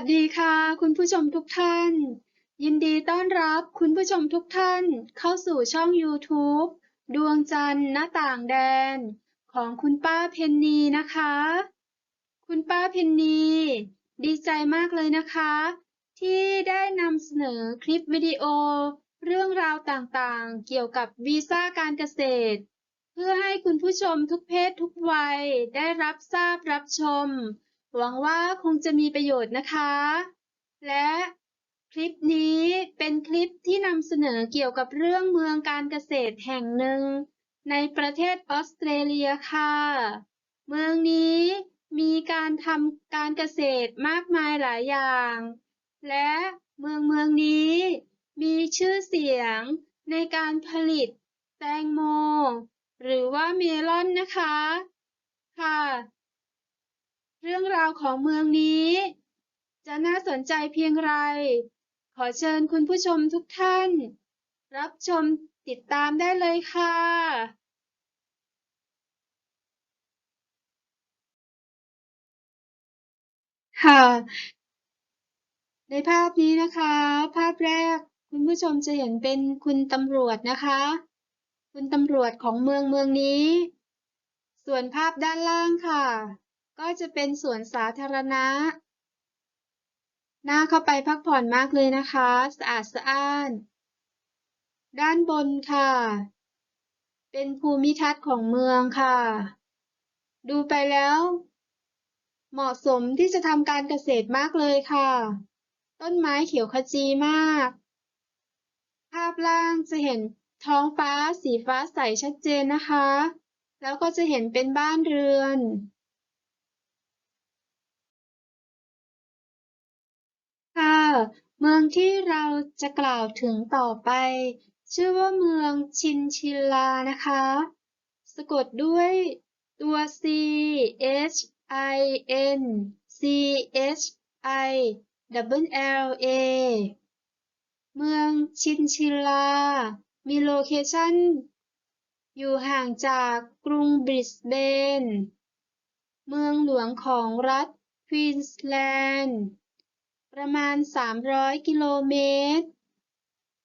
วัสดีค่ะ คุณผู้ชมทุกท่าน ยินดีต้อนรับคุณผู้ชมทุกท่านเข้าสู่ช่อง YouTube ดวงจันทร์หน้าต่างแดน ของคุณป้าเพนนีนะคะ คุณป้าเพนนีดีใจมากเลยนะคะ ที่ได้นำเสนอคลิปวิดีโอ เรื่องราวต่างๆ เกี่ยวกับวีซ่าการเกษตร เพื่อให้คุณผู้ชมทุกเพศทุกวัยได้รับทราบรับชม หวังว่าคงจะมีประโยชน์นะคะ และคลิปนี้เป็นคลิปที่นำเสนอเกี่ยวกับเรื่องเมืองการเกษตรแห่งหนึ่ง ในประเทศออสเตรเลียค่ะ เมืองนี้มีการทำการเกษตรมากมายหลายอย่าง และเมืองเมืองนี้มีชื่อเสียงในการผลิตแตงโม หรือว่าเมลอนนะคะ ค่ะ เรื่องราวของเมืองนี้ จะน่าสนใจเพียงไร ขอเชิญคุณผู้ชมทุกท่าน รับชมติดตามได้เลยค่ะค่ะ ในภาพนี้นะคะ ภาพแรกคุณผู้ชมจะเห็นเป็นคุณตำรวจนะคะ คุณตำรวจของเมืองเมืองนี้ ส่วนภาพด้านล่างค่ะ ก็จะเป็นสวนสาธารณะ น่าเข้าไปพักผ่อนมากเลยนะคะ สะอาดสะอ้าน ด้านบนค่ะ เป็นภูมิทัศน์ของเมืองค่ะ ดูไปแล้ว เหมาะสมที่จะทำการเกษตรมากเลยค่ะ ต้นไม้เขียวขจีมาก ภาพล่างจะเห็นท้องฟ้าสีฟ้าใสชัดเจนนะคะ แล้วก็จะเห็นเป็นบ้านเรือน ค่ะ เมืองที่เราจะกล่าวถึงต่อไป ชื่อว่าเมืองชินชิลานะคะ สะกดด้วยตัว C H I N C H I L L A เมืองชินชิลลา มีโลเคชั่น อยู่ห่างจากกรุงบริสเบน เมืองหลวงของรัฐควีนสแลนด์ ประมาณ 300 กิโลเมตร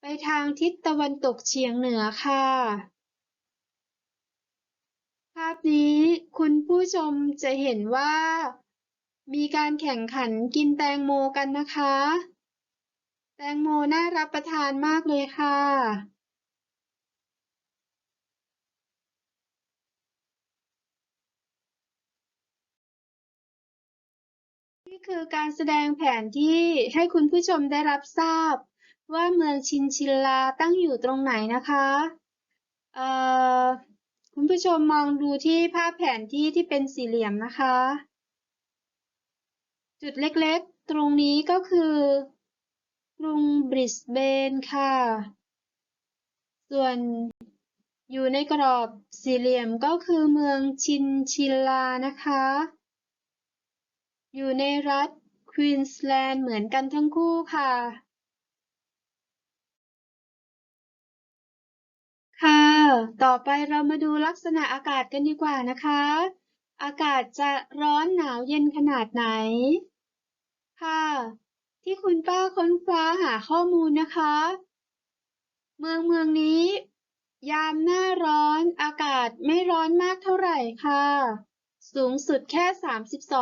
ไปทางทิศตะวันตกเฉียงเหนือค่ะ ภาพนี้คุณผู้ชมจะเห็นว่า มีการแข่งขันกินแตงโมกันนะคะ แตงโมน่ารับประทานมากเลยค่ะ คือการแสดงแผนที่ให้คุณผู้ชมได้รับทราบ ว่าเมืองชินชิลลาตั้งอยู่ตรงไหนนะคะคุณผู้ชมมองดูที่ภาพแผนที่ที่เป็นสี่เหลี่ยมนะคะ จุดเล็กๆ ตรงนี้ก็คือกรุงบริสเบนค่ะ ส่วนอยู่ในกรอบสี่เหลี่ยมก็คือเมืองชินชิลลานะคะ อยู่ในรัฐควีนสแลนด์เหมือนกันทั้งคู่ค่ะ ค่ะ ต่อไปเรามาดูลักษณะอากาศกันดีกว่านะคะ อากาศจะร้อนหนาวเย็นขนาดไหน ค่ะ ที่คุณป้าค้นคว้าหาข้อมูลนะคะ เมืองเมืองนี้ ยามหน้าร้อนอากาศไม่ร้อนมากเท่าไหร่ค่ะ สูงสุดแค่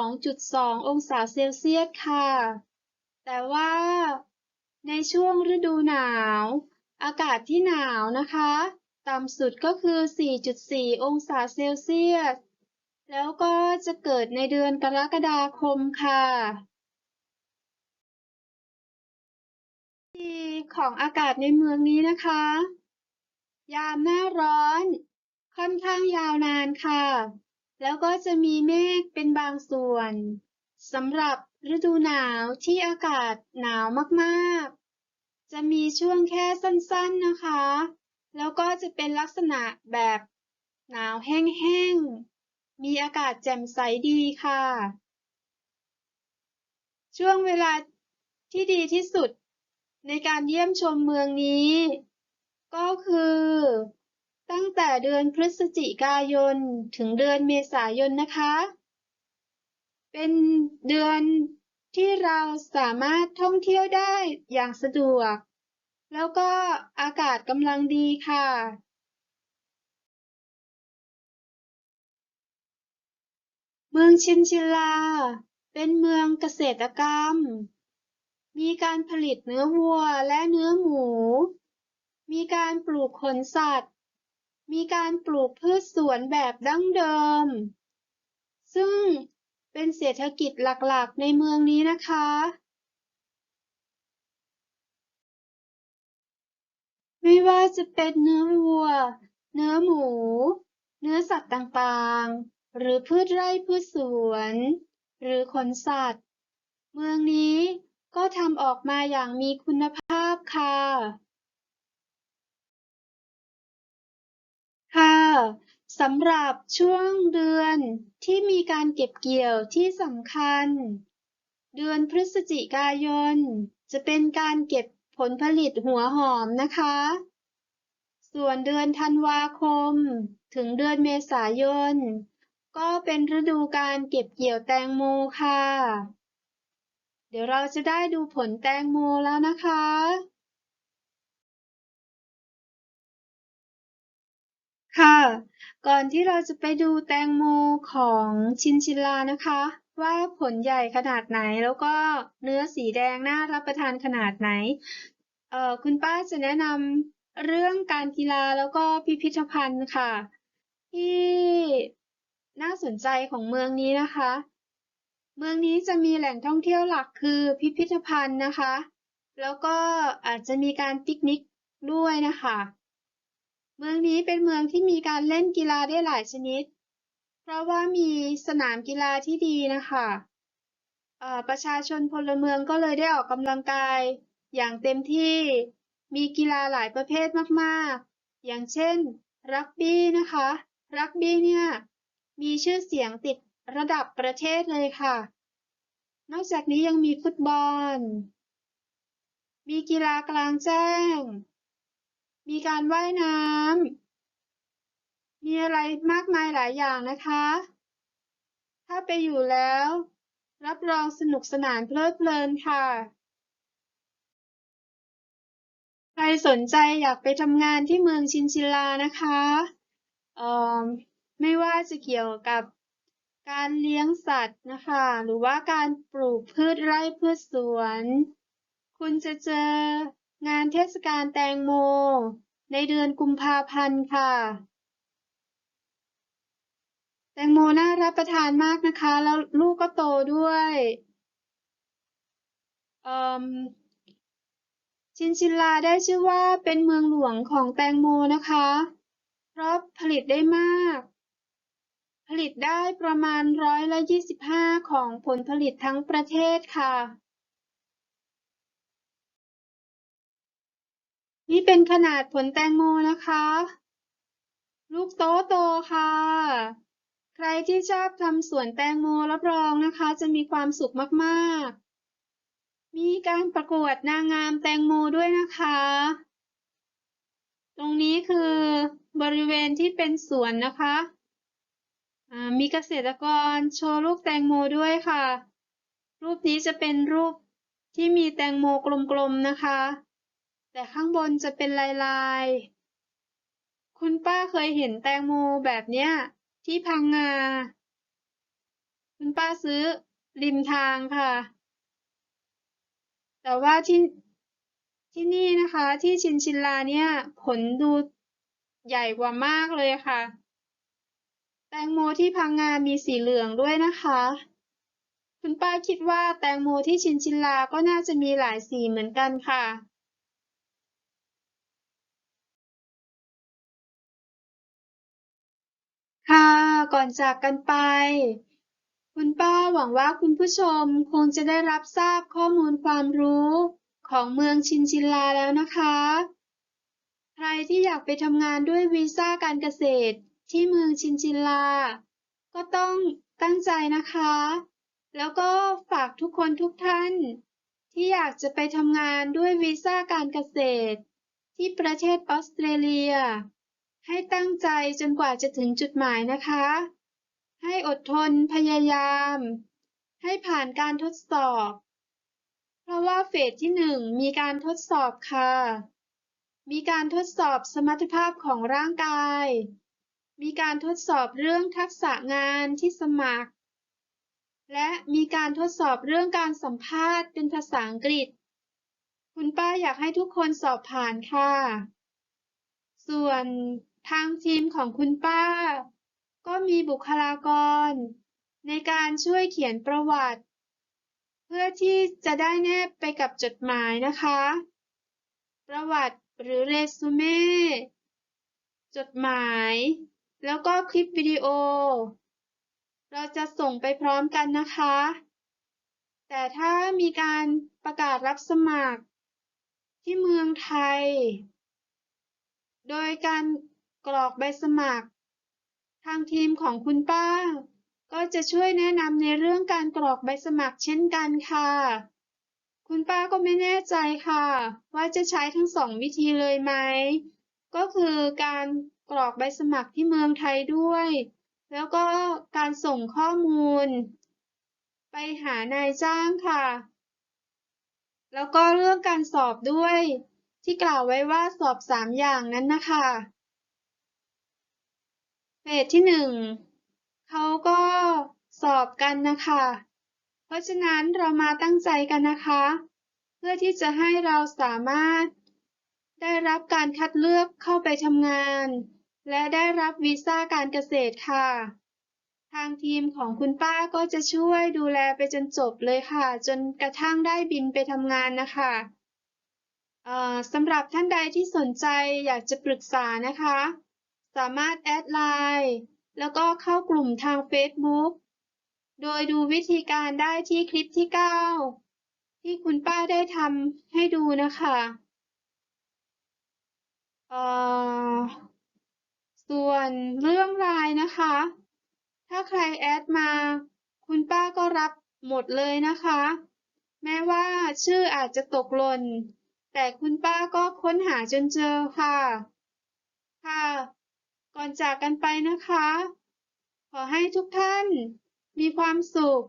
32.2 องศาเซลเซียสค่ะ แต่ว่าในช่วงฤดูหนาว อากาศที่หนาวนะคะ ต่ำสุดก็คือ 4.4 องศาเซลเซียส แล้วก็จะเกิดในเดือนกรกฎาคมค่ะดีของอากาศในเมืองนี้นะคะ ยามหน้าร้อน ค่อนข้างยาวนานค่ะ แล้วก็จะมีเมฆเป็นบางส่วนสำหรับฤดูหนาวที่อากาศหนาวมากๆ จะมีช่วงแค่สั้นๆนะคะ แล้วก็จะเป็นลักษณะแบบหนาวแห้งๆ มีอากาศแจ่มใสดีค่ะ ช่วงเวลาที่ดีที่สุดในการเยี่ยมชมเมืองนี้ ก็คือ แต่เดือนพฤศจิกายนถึงเดือนเมษายนนะคะ เป็นเดือนที่เราสามารถท่องเที่ยวได้อย่างสะดวก แล้วก็อากาศกำลังดีค่ะเมืองชินชิลา เป็นเมืองเกษตรกรรม มีการผลิตเนื้อวัวและเนื้อหมู มีการปลูกขนสัตว์ มีการปลูกพืชสวนแบบดั้งเดิม ซึ่งเป็นเศรษฐกิจหลัก ๆ ในเมืองนี้นะคะไม่ว่าจะเป็นเนื้อวัว เนื้อหมู เนื้อสัตว์ต่างๆ หรือพืชไร่พืชสวน หรือขนสัตว์ เมืองนี้ก็ทำออกมาอย่างมีคุณภาพค่ะ ค่ะสำหรับช่วงเดือนที่มีการเก็บเกี่ยวที่สำคัญ เดือนพฤศจิกายน จะเป็นการเก็บผลผลิตหัวหอมนะคะ ส่วนเดือนธันวาคม ถึงเดือนเมษายน ก็เป็นฤดูการเก็บเกี่ยวแตงโมค่ะ เดี๋ยวเราจะได้ดูผลแตงโมแล้วนะคะ ค่ะ ก่อนที่เราจะไปดูแตงโมของชินชิลานะคะ ว่าผลใหญ่ขนาดไหนแล้วก็เนื้อสีแดงน่ารับประทานขนาดไหน เอ่อคุณป้าจะแนะนำเรื่องการกีฬาแล้วก็พิพิธภัณฑ์ค่ะ ที่น่าสนใจของเมืองนี้นะคะ เมืองนี้จะมีแหล่งท่องเที่ยวหลักคือพิพิธภัณฑ์นะคะ แล้วก็อาจจะมีการปิกนิกด้วยนะคะ เมืองนี้เป็นเมืองที่มีการเล่นกีฬาได้หลายชนิด เพราะว่ามีสนามกีฬาที่ดีนะคะประชาชนพลเมืองก็เลยได้ออกกำลังกาย อย่างเต็มที่ มีกีฬาหลายประเภทมากๆ อย่างเช่น รักบี้นะคะ รักบี้เนี่ยมีชื่อเสียงติดระดับประเทศเลยค่ะ นอกจากนี้ยังมีฟุตบอล มีกีฬากลางแจ้ง มีการว่ายน้ำ มีอะไรมากมายหลายอย่างนะคะ ถ้าไปอยู่แล้ว รับรองสนุกสนานเพลิดเพลินค่ะ ใครสนใจอยากไปทำงานที่เมืองชินชิลานะคะเอ่อไม่ว่าจะเกี่ยวกับการเลี้ยงสัตว์นะคะ หรือว่าการปลูกพืชไร่พืชสวน คุณจะเจอ เทศกาลแตงโม ในเดือนกุมภาพันธ์ค่ะ แตงโมน่ารับประทานมากนะคะ แล้วลูกก็โตด้วยชินชินลาได้ชื่อว่าเป็นเมืองหลวงของแตงโมนะคะ เพราะผลิตได้มาก ผลิตได้ประมาณร้อยละยี่สิบห้าของผลผลิตทั้งประเทศค่ะ นี่เป็นขนาดผลแตงโมนะคะ ลูกโตโตค่ะ ใครที่ชอบทำสวนแตงโมรับรองนะคะ จะมีความสุขมากๆ มีการประกวดนางงามแตงโมด้วยนะคะ ตรงนี้คือบริเวณที่เป็นสวนนะคะมีเกษตรกรโชว์ลูกแตงโมด้วยค่ะ รูปนี้จะเป็นรูปที่มีแตงโมกลมๆนะคะ แต่ข้างบนจะเป็นลายๆคุณป้าเคยเห็นแตงโมแบบเนี้ย ที่พังงา คุณป้าซื้อริมทางค่ะ แต่ว่าที่ที่นี่นะคะที่ชินชินลาเนี่ย ผลดูใหญ่กว่ามากเลยค่ะ แตงโมที่พังงามีสีเหลืองด้วยนะคะ คุณป้าคิดว่าแตงโมที่ชินชินลาก็น่าจะมีหลายสีเหมือนกันค่ะ ค่ะ ก่อนจากกันไป คุณป้าหวังว่าคุณผู้ชมคงจะได้รับทราบข้อมูลความรู้ของเมืองชินชินลาแล้วนะคะ ใครที่อยากไปทำงานด้วยวีซ่าการเกษตรที่เมืองชินชินลา ก็ต้องตั้งใจนะคะ แล้วก็ฝากทุกคนทุกท่าน ที่อยากจะไปทำงานด้วยวีซ่าการเกษตร ที่ประเทศออสเตรเลีย ให้ตั้งใจจนกว่าจะถึงจุดหมายนะคะ ให้อดทนพยายาม ให้ผ่านการทดสอบ เพราะว่าเฟสที่หนึ่งมีการทดสอบค่ะ มีการทดสอบสมรรถภาพของร่างกาย มีการทดสอบเรื่องทักษะงานที่สมัคร และมีการทดสอบเรื่องการสัมภาษณ์เป็นภาษาอังกฤษ คุณป้าอยากให้ทุกคนสอบผ่านค่ะส่วน ทางทีมของคุณป้า ก็มีบุคลากร ในการช่วยเขียนประวัติ เพื่อที่จะได้แนบไปกับจดหมายนะคะ ประวัติหรือเรซูเม่จดหมาย แล้วก็คลิปวิดีโอ เราจะส่งไปพร้อมกันนะคะ แต่ถ้ามีการประกาศรับสมัครที่เมืองไทย โดยการ กรอกใบสมัคร ทางทีมของคุณป้า ก็จะช่วยแนะนำในเรื่องการกรอกใบสมัครเช่นกันค่ะ คุณป้าก็ไม่แน่ใจค่ะ ว่าจะใช้ทั้งสองวิธีเลยไหม ก็คือการกรอกใบสมัครที่เมืองไทยด้วย แล้วก็การส่งข้อมูล ไปหานายจ้างค่ะ แล้วก็เรื่องการสอบด้วยที่กล่าวไว้ว่าสอบสามอย่างนั้นนะคะ เฟสที่หนึ่งเขาก็สอบกันนะคะ เพราะฉะนั้นเรามาตั้งใจกันนะคะ เพื่อที่จะให้เราสามารถ ได้รับการคัดเลือกเข้าไปทำงาน และได้รับวีซ่าการเกษตรค่ะ ทางทีมของคุณป้าก็จะช่วยดูแลไปจนจบเลยค่ะ จนกระทั่งได้บินไปทำงานนะคะสำหรับท่านใดที่สนใจอยากจะปรึกษานะคะ สามารถแอดไลน์แล้วก็เข้ากลุ่มทาง Facebook โดยดูวิธีการได้ที่คลิปที่ 9 ที่คุณป้าได้ทำให้ดูนะคะส่วนเรื่องไลน์นะคะ ถ้าใครแอดมา คุณป้าก็รับหมดเลยนะคะ แม้ว่าชื่ออาจจะตกหล่นแต่คุณป้าก็ค้นหาจนเจอค่ะ ค่ะ ก่อนจากกันไปนะคะ ขอให้ทุกท่านมีความสุข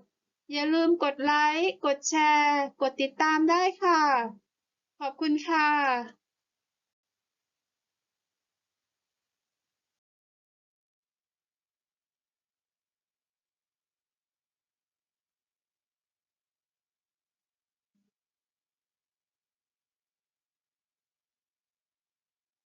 อย่าลืมกดไลค์ กดแชร์ กดติดตามได้ค่ะ ขอบคุณค่ะ